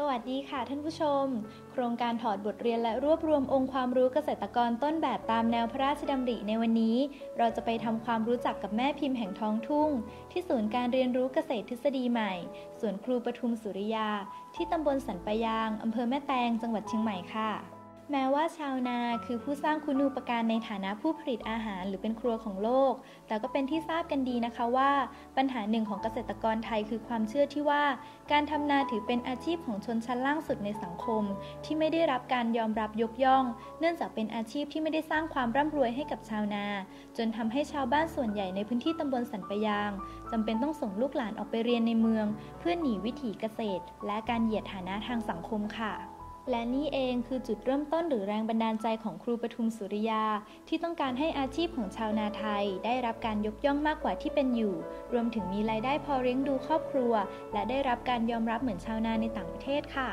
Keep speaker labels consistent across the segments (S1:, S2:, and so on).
S1: สวัสดีค่ะท่านผู้ชม โครงการถอดบทเรียนและรวบรวมองค์ความรู้เกษตรกรต้นแบบตามแนวพระราชดำริในวันนี้ เราจะไปทำความรู้จักกับแม่พิมพ์แห่งท้องทุ่ง ที่ศูนย์การเรียนรู้เกษตรทฤษฎีใหม่สวนครูปทุมสุริยา ที่ตำบลสันปะยางอำเภอแม่แตงจังหวัดเชียงใหม่ค่ะ แม้ว่าชาวนาคือผู้สร้างคุณูปการในฐานะผู้ผลิตอาหารหรือเป็นครัวของโลก แต่ก็เป็นที่ทราบกันดีนะคะว่า ปัญหาหนึ่งของเกษตรกรไทยคือความเชื่อที่ว่า การทำนาถือเป็นอาชีพของชนชั้นล่างสุดในสังคม ที่ไม่ได้รับการยอมรับยกย่อง เนื่องจากเป็นอาชีพที่ไม่ได้สร้างความร่ำรวยให้กับชาวนา จนทำให้ชาวบ้านส่วนใหญ่ในพื้นที่ตำบลสันปะยางจำเป็นต้องส่งลูกหลานออกไปเรียนในเมือง เพื่อหนีวิถีเกษตร และการเหยียดฐานะทางสังคมค่ะ และนี่เองคือจุดเริ่มต้นหรือแรงบันดาลใจของครูปทุมสุริยา ที่ต้องการให้อาชีพของชาวนาไทย ได้รับการยกย่องมากกว่าที่เป็นอยู่ รวมถึงมีรายได้พอเลี้ยงดูครอบครัว และได้รับการยอมรับเหมือนชาวนาในต่างประเทศค่ะ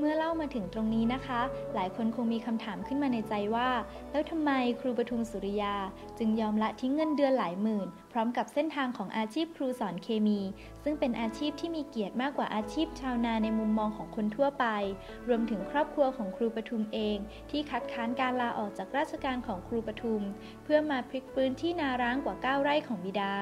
S1: เมื่อเล่ามาถึงตรงนี้นะคะ หลายคนคงมีคำถามขึ้นมาในใจว่า แล้วทำไมครูปทุมสุริยา จึงยอมละทิ้งเงินเดือนหลายหมื่น พร้อมกับเส้นทางของอาชีพครูสอนเคมี ซึ่งเป็นอาชีพที่มีเกียรติมากกว่าอาชีพชาวนาในมุมมองของคนทั่วไป รวมถึงครอบครัวของครูปทุมเอง ที่คัดค้านการลาออกจากราชการของครูปทุม เพื่อมาพลิกฟื้นที่นาร้างกว่า 9 ไร่ของบิดา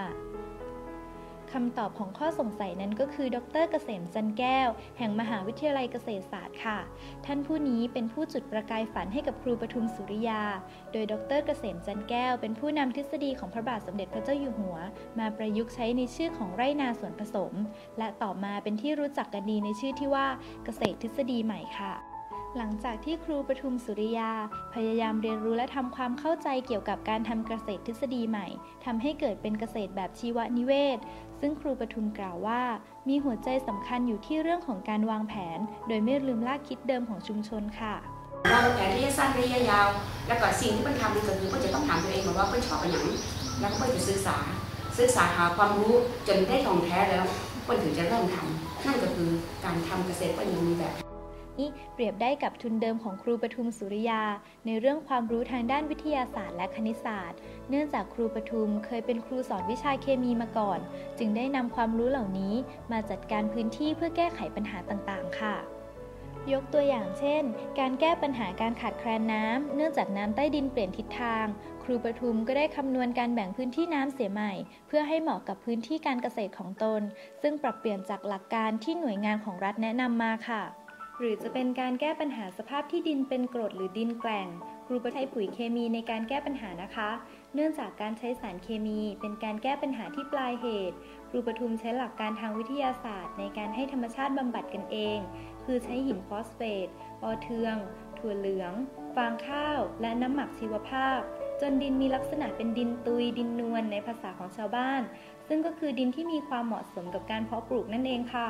S1: คำตอบของข้อสงสัยนั้นก็คือ ดรเกษมจันแก้ว แห่งมหาวิทยาลัยเกษตรศาสตร์ค่ะ ท่านผู้นี้เป็นผู้จุดประกายฝันให้กับครูปทุมสุริยา โดยดรเกษมจันแก้ว เป็นผู้นำทฤษฎีของพระบาทสมเด็จพระเจ้าอยู่หัว มาประยุกต์ใช้ในชื่อของไร่นาสวนผสม และต่อมาเป็นที่รู้จักกันดีในชื่อที่ว่าเกษตรทฤษฎีใหม่ค่ะ หลังจากที่ครูปทุมสุริยา พยายามเรียนรู้และทำความเข้าใจเกี่ยวกับการทำเกษตรทฤษฎีใหม่ทำให้เกิดเป็นเกษตรแบบชีวนิเวศ ซึ่งครูปทุมกล่าวว่า มีหัวใจสำคัญอยู่ที่เรื่องของการวางแผน โดยไม่ลืมลากคิดเดิมของชุมชนค่ะ
S2: วางแผนระยะสั้นระยะยาว แล้วก็สิ่งที่เพิ่นทำนี่ก็คือเพิ่นจะต้องถามตัวเองว่าเพิ่นชอบอะไรอย่างแล้วก็เพิ่นจะศึกษา ศึกษาหาความรู้จนได้ทองแท้แล้วเพิ่นถึงจะเริ่มทำนั่นก็คือการทำเกษตรเพิ่นยังมีแบบ
S1: เปรียบได้กับทุนเดิมของครูปทุมสุริยา ในเรื่องความรู้ทางด้านวิทยาศาสตร์และคณิตศาสตร์ เนื่องจากครูปทุมเคยเป็นครูสอนวิชาเคมีมาก่อน จึงได้นำความรู้เหล่านี้มาจัดการพื้นที่เพื่อแก้ไขปัญหาต่างๆ ค่ะยกตัวอย่างเช่น การแก้ปัญหาการขาดแคลนน้ำ เนื่องจากน้ำใต้ดินเปลี่ยนทิศทาง ครูปทุมก็ได้คำนวณการแบ่งพื้นที่น้ำเสียใหม่ เพื่อให้เหมาะกับพื้นที่การเกษตรของตน ซึ่งปรับเปลี่ยนจากหลักการที่หน่วยงานของรัฐแนะนำมาค่ะ หรือจะเป็นการแก้ปัญหาสภาพที่ดินเป็นกรดหรือดินแกล่งครูประใช้ปุ๋ยเคมีในการแก้ปัญหานะคะ เนื่องจากการใช้สารเคมีเป็นการแก้ปัญหาที่ปลายเหตุ ครูปทุมใช้หลักการทางวิทยาศาสตร์ ในการให้ธรรมชาติบำบัดกันเอง คือใช้หินฟอสเฟตปอเทือง ถั่วเหลือง ฟางข้าว และน้ำหมักชีวภาพ จนดินมีลักษณะเป็นดินตุย ดินนวลในภาษาของชาวบ้าน ซึ่งก็คือดินที่มีความเหมาะสมกับการเพาะปลูกนั่นเองค่ะ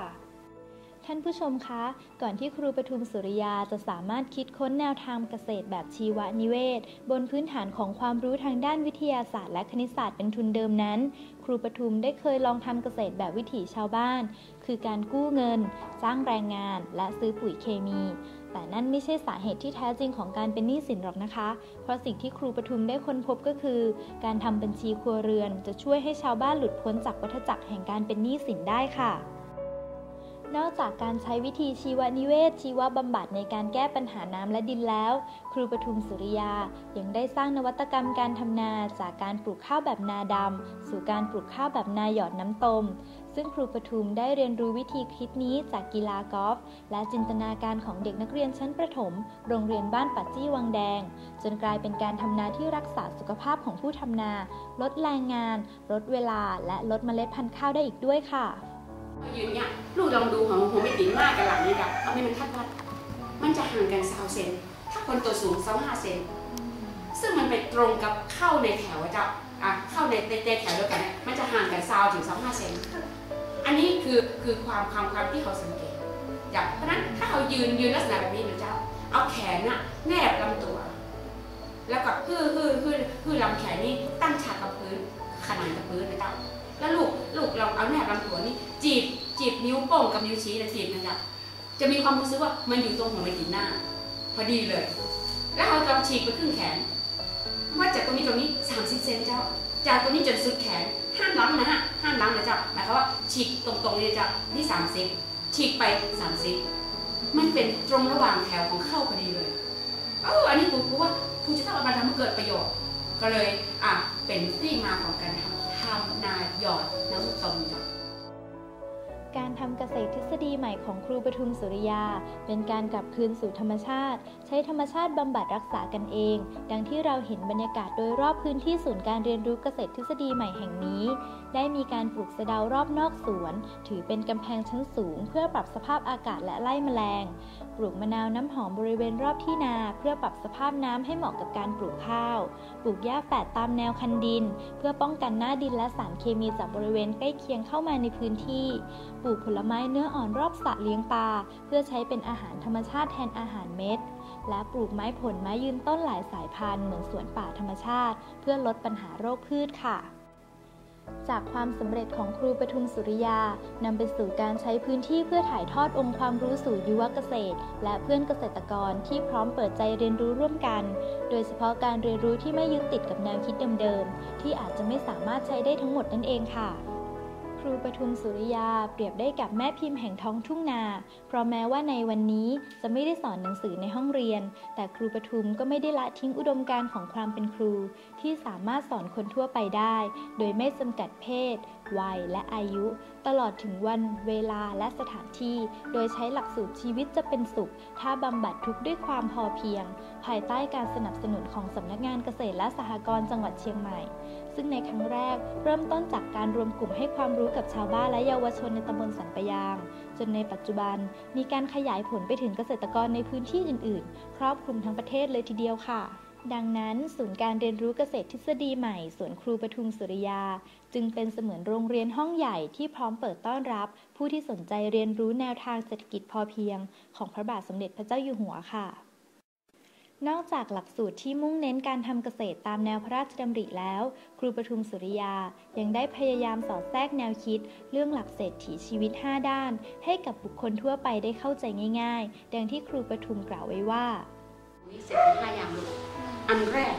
S1: ท่านผู้ชมคะ ก่อนที่ครูปทุมสุริยาจะสามารถคิดค้นแนวทางเกษตรแบบชีวนิเวศ บนพื้นฐานของความรู้ทางด้านวิทยาศาสตร์และคณิตศาสตร์เป็นทุนเดิมนั้น ครูปทุมได้เคยลองทำเกษตรแบบวิถีชาวบ้าน คือการกู้เงิน จ้างแรงงาน และซื้อปุ๋ยเคมี แต่นั่นไม่ใช่สาเหตุที่แท้จริงของการเป็นหนี้สินหรอกนะคะ เพราะสิ่งที่ครูปทุมได้ค้นพบก็คือ การทำบัญชีครัวเรือนจะช่วยให้ชาวบ้านหลุดพ้นจากวัฏจักรแห่งการเป็นหนี้สินได้ค่ะ นอกจากการใช้วิธีชีวนิเวศ ชีวบำบัดในการแก้ปัญหาน้ำและดินแล้ว ครูปทุมสุริยายังได้สร้างนวัตกรรมการทำนาจากการปลูกข้าวแบบนาดำสู่การปลูกข้าวแบบนาหยอดน้ำตม ซึ่งครูปทุมได้เรียนรู้วิธีคิดนี้จากกีฬากอล์ฟและจินตนาการของเด็กนักเรียนชั้นประถม โรงเรียนบ้านปัจจี้วังแดง จนกลายเป็นการทำนาที่รักษาสุขภาพของผู้ทำนา ลดแรงงาน ลดเวลา และลดเมล็ดพันธุ์ข้าวได้อีกด้วยค่ะ
S2: ยืนเนี่ยลูกลองดูของหัวไม่ติ่งมากกับหลังนี่กับเอาไม่มันทัดวัดมันจะห่างกันสาวเซนถ้าคนตัวสูงสองห้าเซนซึ่งมันไปตรงกับเข้าในแถวจ้าอะเข้าในเตแถวเดียวกันเนี่ยมันจะห่างกันซาวถึงสองห้าเซนอันนี้คือคือความความความที่เขาสังเกตอย่างเพราะนั้นถ้าเขายืนยืนลักษณะแบบนี้นะเจ้าเอาแขนน่ะแนบลำตัว แล้วก็ฮือฮือฮือฮือลำแขนนี่ตั้งฉากกับพื้นขนานกับพื้นนะเจ้า แล้วลูกลูกลองเอาแนบลำตัวนี่จีบจีบนิ้วโป้งกับนิ้วชี้นะจีบนจ๊ะจะมีความรู้สึกว่ามันอยู่ตรงหัวไม่ติดหน้า พอดีเลย แล้วเราลองฉีกไปครึ่งแขนว่าจากตรงนี้ตรงนี้สามสิบเซนเจ้า จากตรงนี้จนสุดแขนห้ามล้างนะฮะห้ามล้างนะจ๊ะหมายความว่าฉีกตรงๆเลยจ้ะที่สามสิบฉีกไปสามสิบมันเป็นตรงระหว่างแถวของเข้าพอดีเลยเอออันนี้ครูครูว่าครูจะต้องเอามาทำให้เกิดประโยชน์ ก็เลยอะเป็นที่มาของการทำ หยอดน้ำส้มจ้ะ
S1: การ ทำเกษตรทฤษฎีใหม่ของครูปทุมสุริยา เป็นการกลับคืนสู่ธรรมชาติ ใช้ธรรมชาติบำบัดรักษากันเอง ดังที่เราเห็นบรรยากาศโดยรอบพื้นที่ศูนย์การเรียนรู้เกษตรทฤษฎีใหม่แห่งนี้ ได้มีการปลูกสะเดารอบนอกสวน ถือเป็นกำแพงชั้นสูง เพื่อปรับสภาพอากาศและไล่แมลง ปลูกมะนาวน้ำหอมบริเวณรอบที่นา เพื่อปรับสภาพน้ำให้เหมาะกับการปลูกข้าว ปลูกหญ้าแฝดตามแนวคันดิน เพื่อป้องกันหน้าดินและสารเคมีจากบริเวณใกล้เคียงเข้ามาในพื้นที่ ปลูกลไม้เนื้ออ่อนรอบสระเลี้ยงปลาเพื่อใช้เป็นอาหารธรรมชาติแทนอาหารเม็ด และปลูกไม้ผลไม้ยืนต้นหลายสายพันธุ์เหมือนสวนป่าธรรมชาติ เพื่อลดปัญหาโรคพืชค่ะจากความสำเร็จของครูปทุมสุริยานำไปสู่การใช้พื้นที่เพื่อถ่ายทอดองค์ความรู้สู่ยุวเกษตร และเพื่อนเกษตรกรที่พร้อมเปิดใจเรียนรู้ร่วมกัน โดยเฉพาะการเรียนรู้ที่ไม่ยึดติดกับแนวคิดเดิมๆ ที่อาจจะไม่สามารถใช้ได้ทั้งหมดนั่นเองค่ะ ครูปทุมสุริยาเปรียบได้กับแม่พิมพ์แห่งท้องทุ่งนา เพราะแม้ว่าในวันนี้จะไม่ได้สอนหนังสือในห้องเรียน แต่ครูปทุมก็ไม่ได้ละทิ้งอุดมการณ์ของความเป็นครู ที่สามารถสอนคนทั่วไปได้ โดยไม่จำกัดเพศ วัยและอายุ ตลอดถึงวันเวลาและสถานที่ โดยใช้หลักสูตรชีวิตจะเป็นสุข ถ้าบำบัดทุกข์ด้วยความพอเพียง ภายใต้การสนับสนุนของสำนักงานเกษตรและสหกรณ์จังหวัดเชียงใหม่ ซึ่งในครั้งแรก เริ่มต้นจากการรวมกลุ่มให้ความรู้กับชาวบ้านและเยาวชนในตำบลสันปะยาง จนในปัจจุบัน มีการขยายผลไปถึงเกษตรกรในพื้นที่อื่น ๆ ครอบคลุมทั้งประเทศเลยทีเดียวค่ะดังนั้นศูนย์การเรียนรู้เกษตรทฤษฎีใหม่สวนครูปทุมสุริยา จึงเป็นเสมือนโรงเรียนห้องใหญ่ที่พร้อมเปิดต้อนรับ ผู้ที่สนใจเรียนรู้แนวทางเศรษฐกิจพอเพียง ของพระบาทสมเด็จพระเจ้าอยู่หัวค่ะ นอกจากหลักสูตรที่มุ่งเน้นการทำเกษตรตามแนวพระราชดำริแล้ว ครูปทุมสุริยายังได้พยายามสอดแทรกแนวคิด เรื่องหลักเศรษฐีชีวิต 5 ด้าน ให้กับบุคคลทั่วไปได้เข้าใจง่ายๆ ดังที่ครูปทุมกล่าวไว้ว่า
S2: เสร็จห้าอย่างลูกอันแรก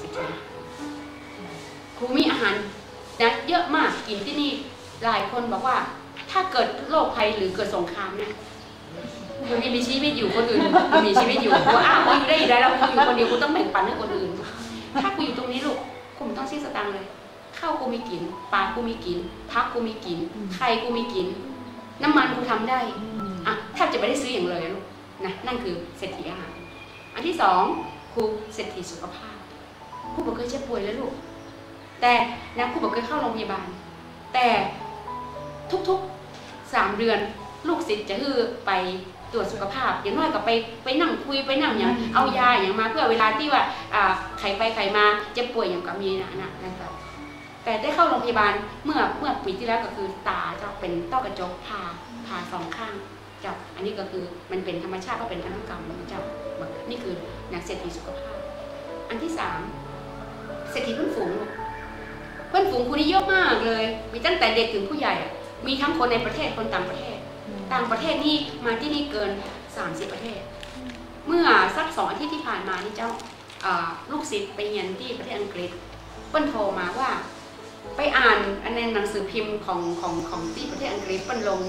S2: สิคครูมีอาหารนะเยอะมากกินที่นี่หลายคนบอกว่า ถ้าเกิดโรคภัยหรือเกิดสงครามเนี่ย กูยังมีชีวิตอยู่คนอื่นกูมีชีวิตอยู่กูอ้าวกูอยู่ได้อยู่ได้แล้วกูอยู่คนเดียวกูต้องแบ่งปันให้คนอื่น ถ้ากูอยู่ตรงนี้ลูกกูไม่ต้องสิ้นสตังค์เลยข้าวกูมีกินปลากูมีกินพักกูมีกินไข่กูมีกิน น้ำมันกูทำได้อะแทบจะไม่ได้ซื้ออย่างเลยลูกนะนั่นคือเศรษฐีอาหารอันที่สองครูเศรษฐีสุขภาพครูบอกเคยเจ็บป่วยแล้วลูกแต่นะครูบอกเคยเข้าโรงพยาบาล แต่ทุกๆสามเดือนลูกศิษย์จะฮือไป ตรวจสุขภาพ อย่างน้อยก็ไปไปนั่งคุยไปนั่งอย่างเอายาอย่างมาเพื่อเวลาที่ว่าอ่าไข้ไปไข้มาเจ็บป่วยอย่างก็มีนะนะนะครับแต่ได้เข้าโรงพยาบาลเมื่อเมื่อปีที่แล้วก็คือตาจะเป็นต้อกระจกผ่าผ่าสองข้างเจ้าอันนี้ก็คือมันเป็นธรรมชาติก็เป็นพันธุกรรมนะเจ้านี่คือนักเศรษฐีสุขภาพ อันที่สามเศรษฐีเพื่อนฝูงลูกเพื่อนฝูงคุณนี่เยอะมากเลย มีตั้งแต่เด็กถึงผู้ใหญ่อะมีทั้งคนในประเทศคนต่างประเทศ ต่างประเทศนี่มาที่นี่เกิน 30 ประเทศ เมื่อสักสองอาทิตย์ที่ผ่านมานี่เจ้าอ่าลูกศิษย์ไปเรียนที่ประเทศอังกฤษเปิ้นโทรมาว่า ไปอ่านอันในหนังสือพิมพ์ของของของที่ประเทศอังกฤษเปิ้นลง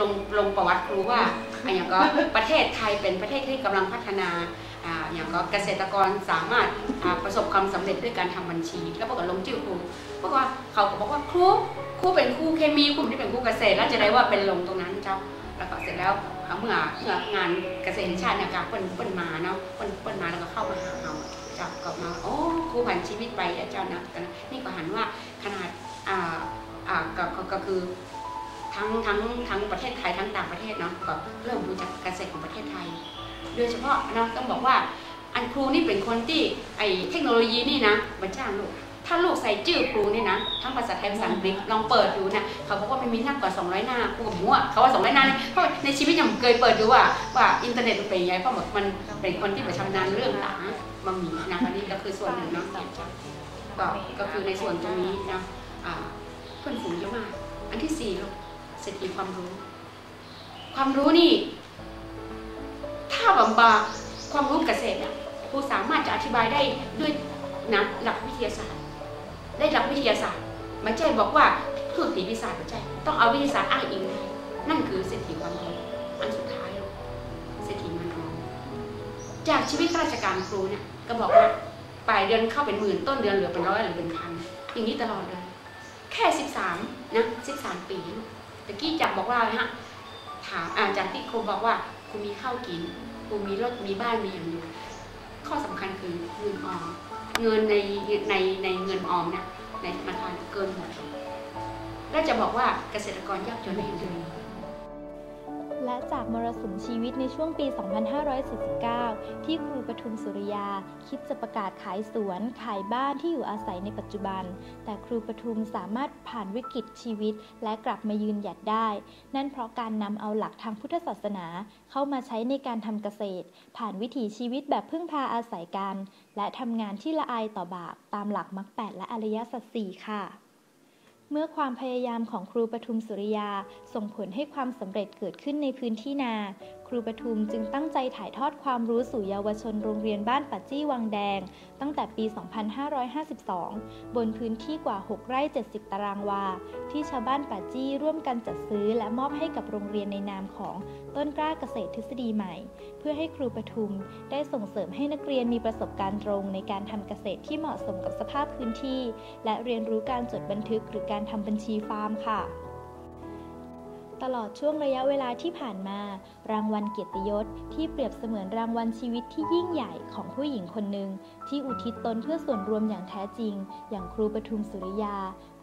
S2: ลงลงประวัติครูว่าอันอย่างก็ประเทศไทยเป็นประเทศที่กำลังพัฒนาอ่าอย่างก็เกษตรกรสามารถอ่าประสบความสำเร็จด้วยการทำบัญชี แล้วปรากฏลงชื่อครูเพราะว่าเขาก็บอกว่าครู ครูเป็นครูเคมีครูไม่ได้เป็นครูเกษตรแล้วจะได้ว่าเป็นลงตรงนั้นเจ้าแล้วก็เสร็จแล้วเมื่อเมื่องานเกษตรแห่งชาติเนี่ยก็เปิ้นเปิ้นมาเนาะเปิ้นเปิ้นมาแล้วก็เข้ามาหาเราจับกลับมาโอ้ครูผ่านชีวิตไปอาจารย์นะกันนะนี่ก็หันว่าขนาดอ่าอ่าก็ก็คือทั้งทั้งทั้งประเทศไทยทั้งต่างประเทศเนาะก็เริ่มรู้จักเกษตรของประเทศไทย โดยเฉพาะเนาะต้องบอกว่าอันครูนี่เป็นคนที่ไอเทคโนโลยีนี่นะบัญชางลูก ถ้าลูกใส่ชื่อครูนี่นะ ทั้งภาษาไทยภาษาอังกฤษลองเปิดดูนะเขาบอกว่ามันมีหน้ากว่า 200 หน้าครูกับมั่วเขาว่า 200 หน้านี่เพราะในชีวิตยังเคยเปิดดูว่าว่าอินเทอร์เน็ตมันเป็นยังไงเพราะมันเป็นคนที่ประชำนาญเรื่องต่างมันมีนะอันนี้ก็คือส่วนหนึ่งเนาะก็ก็คือในส่วนตรงนี้นะเพื่อนฝูงเยอะมากอันที่สี่ลูกเศรษฐีความรู้ ความรู้นี่ ถ้าบำบาความรู้เกษตรเนี่ยครูสามารถจะอธิบายได้ด้วยนะหลักวิทยาศาสตร์ ได้หลักวิทยาศาสตร์ไม่ใช่บอกว่าพูดผีปีศาจไม่ใช่ต้องเอาวิทยาศาสตร์อ้างอิงได้นั่นคือเศรษฐีความรู้อันสุดท้ายลูกจากชีวิตข้าราชการครูเนี่ยก็บอกว่าปลายเดือนเข้าเป็นหมื่นต้นเดือนเหลือเป็นร้อยหรือเป็นพันอย่างนี้ตลอดเลย แค่สิบสามนะสิบสามปีตะกี้จับบอกว่าฮะถามอาจารย์ที่ครูบอกว่าครูมีข้าวกินครูมีรถมีบ้านมีอย่างอยู่ข้อสำคัญคือเงินออม เงินในในในเงินออมเนี่ยในธนาคารเกินหมดและจะบอกว่าเกษตรกรยากจนไม่เห็นเลย
S1: และจากมรสุมชีวิตในช่วงปี 2549 ที่ครูปทุมสุริยา คิดจะประกาศขายสวน ขายบ้านที่อยู่อาศัยในปัจจุบัน แต่ครูปทุมสามารถผ่านวิกฤตชีวิต และกลับมายืนหยัดได้ นั่นเพราะการนำเอาหลักทางพุทธศาสนา เข้ามาใช้ในการทำเกษตร ผ่านวิถีชีวิตแบบพึ่งพาอาศัยกัน และทำงานที่ละอายต่อบาปตามหลักมรรคแปดและอริยสัจสี่ค่ะ เมื่อความพยายามของครูปทุมสุริยาส่งผลให้ความสำเร็จเกิดขึ้นในพื้นที่นา ครูปทุมจึงตั้งใจถ่ายทอดความรู้สู่เยาวชนโรงเรียนบ้านปัจจี้วังแดง ตั้งแต่ปี 2552 บนพื้นที่กว่า 6 ไร่ 70 ตารางวา ที่ชาวบ้านปัจจี้ร่วมกันจัดซื้อและมอบให้กับโรงเรียนในนามของต้นกล้าเกษตรทฤษฎีใหม่ เพื่อให้ครูปทุมได้ส่งเสริมให้นักเรียนมีประสบการณ์ตรงในการทำเกษตรที่เหมาะสมกับสภาพพื้นที่ และเรียนรู้การจดบันทึกหรือการทำบัญชีฟาร์มค่ะ ตลอดช่วงระยะเวลาที่ผ่านมา รางวัลเกียรติยศที่เปรียบเสมือนรางวัลชีวิตที่ยิ่งใหญ่ของผู้หญิงคนหนึ่งที่อุทิศตนเพื่อส่วนรวมอย่างแท้จริง อย่างครูปทุมสุริยา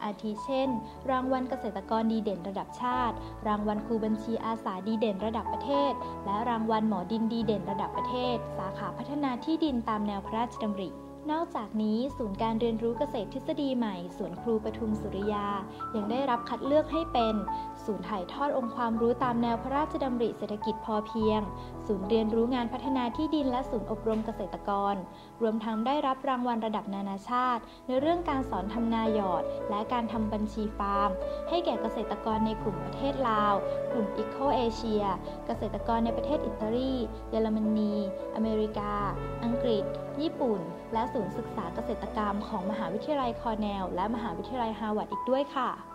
S1: อาทิเช่น รางวัลเกษตรกรดีเด่นระดับชาติ รางวัลครูบัญชีอาสาดีเด่นระดับประเทศ และรางวัลหมอดินดีเด่นระดับประเทศ สาขาพัฒนาที่ดินตามแนวพระราชดำริ นอกจากนี้ศูนย์การเรียนรู้เกษตรทฤษฎีใหม่สวนครูปทุมสุริยา ยังได้รับคัดเลือกให้เป็น ศูนย์ถ่ายทอดองค์ความรู้ตามแนวพระราชดำริเศรษฐกิจพอเพียง ศูนย์เรียนรู้งานพัฒนาที่ดินและศูนย์อบรมเกษตรกร รวมทั้งได้รับรางวัลระดับนานาชาติ ในเรื่องการสอนทำนาหยอด และการทำบัญชีฟาร์ม ให้แก่เกษตรกรในกลุ่มประเทศลาว กลุ่มอิโคเอเชีย เกษตรกรในประเทศอิตาลี เยอรมนี อเมริกา อังกฤษ ญี่ปุ่น และศูนย์ศึกษาเกษตรกรรมของมหาวิทยาลัยคอร์เนล และมหาวิทยาลัยฮาร์วาร์ดอีกด้วยค่ะ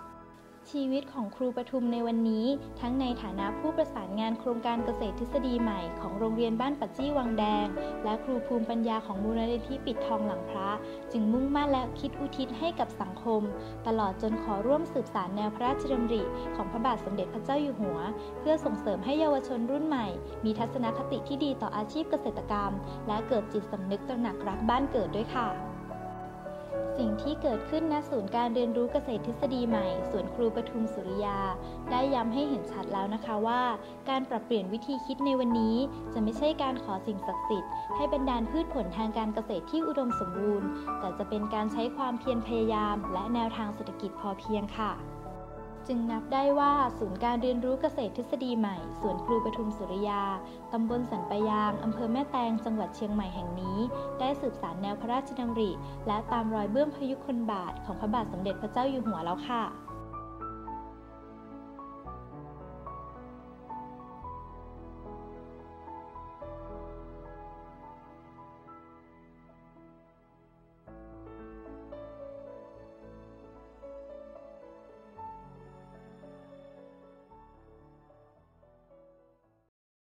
S1: ชีวิตของครูปทุมในวันนี้ ทั้งในฐานะผู้ประสานงานโครงการเกษตรทฤษฎีใหม่ของโรงเรียนบ้านปัจจี้วังแดง และครูภูมิปัญญาของมูลนิธิปิดทองหลังพระ จึงมุ่งมั่นและคิดอุทิศให้กับสังคม ตลอดจนขอร่วมสืบสารแนวพระราชดำริ ของพระบาทสมเด็จพระเจ้าอยู่หัว เพื่อส่งเสริมให้เยาวชนรุ่นใหม่ มีทัศนคติที่ดีต่ออาชีพเกษตรกรรม และเกิดจิตสำนึกตระหนักรักบ้านเกิดด้วยค่ะ สิ่งที่เกิดขึ้นณศูนย์การเรียนรู้เกษตรทฤษฎีใหม่สวนครูปทุมสุริยา ได้ย้ำให้เห็นชัดแล้วนะคะว่า การปรับเปลี่ยนวิธีคิดในวันนี้ จะไม่ใช่การขอสิ่งศักดิ์สิทธิ์ให้บรรดาลพืชผลทางการเกษตรที่อุดมสมบูรณ์ แต่จะเป็นการใช้ความเพียรพยายาม และแนวทางเศรษฐกิจพอเพียงค่ะ จึงนับได้ว่าศูนย์การเรียนรู้เกษตรทฤษฎีใหม่สวนครูปทุมสุริยา ตำบลสันปยาง อำเภอแม่แตง จังหวัดเชียงใหม่แห่งนี้ ได้สืบสารแนวพระราชดำริ และตามรอยเบื้องพยุคลบาทของพระบาทสมเด็จพระเจ้าอยู่หัวแล้วค่ะ